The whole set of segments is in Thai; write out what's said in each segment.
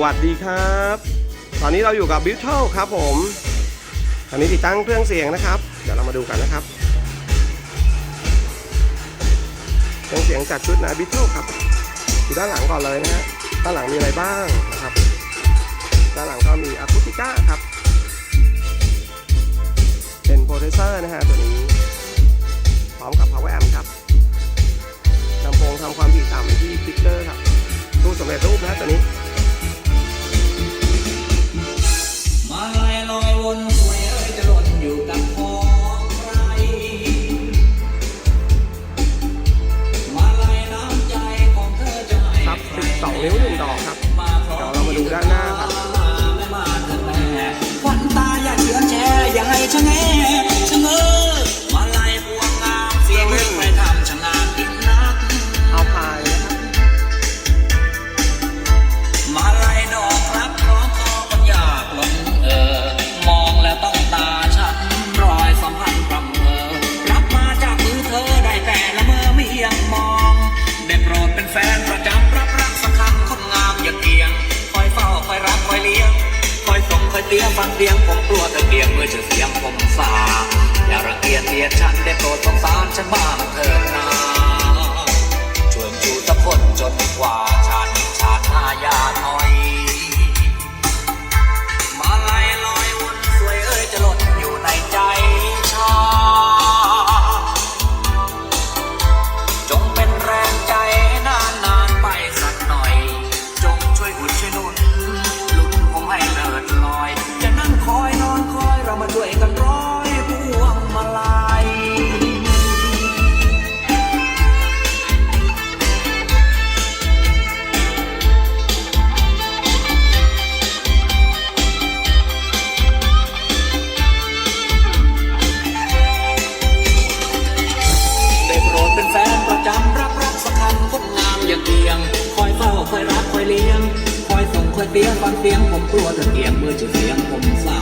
วัสดีครับ ตอนนี้เราอยู่กับ b i w t l ครับผมตอนนี้ติดตั้งเครื่องเสียงนะครับ เดี๋ยวเรามาดูกันนะครับ เครื่องเสียงจากชุดนะ b i w t l ครับอยู่ด้านหลังก่อนเลยนะฮะด้านหลังมีอะไรบ้างนะครับ ด้านหลังก็มีอะคูติก้าครับ เป็นโปรเซสเซอร์นะฮะตัวนี้ พร้อมกับ power amp ครับลำโพงทำความถี่ต่ำที่ฟิกเกอร์ครับตู้สำเร็จรูปนะตัวนี้ นิ้วหนึ่งดอกครับเดี๋ยวเรามาดูด้านหน้าครับฝันตาอย่าเชื่อแช่อย่าให้ชะแง คอยเตี้ยฟังเสียงผมกลัวเธอเกียงเมื่อจะเสียงผมสา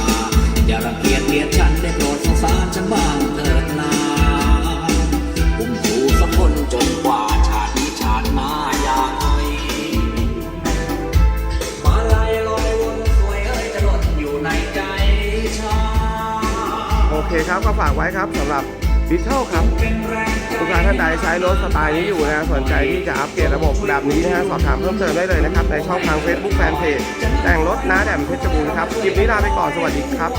อย่ารังเกียจเกลียดฉันได้โปรดสงสารฉันบ้างเถิดนาผมชูสักคนจนกว่าชาตินี้ชาติหน้าอย่างไรมาลายลอยวนสวยเอ้ยจะหล่นอยู่ในใจชาโอเคครับก็ฝากไว้ครับสำหรับ b i t t l ครับเป็นแรงใจลูกค้าท่านใดใช้รถสไตล์นี้อยู่นะสนใจที่จะอัปเกรดระบบแบบนี้นะฮะสอบถามเพิ่มเติมได้เลยนะครับ ในช่องทาง Facebook Fanpage แต่งรถน้าแดมเพชรบูรณ์ครับคลิปนี้ลาไปก่อนสวัสดีครับ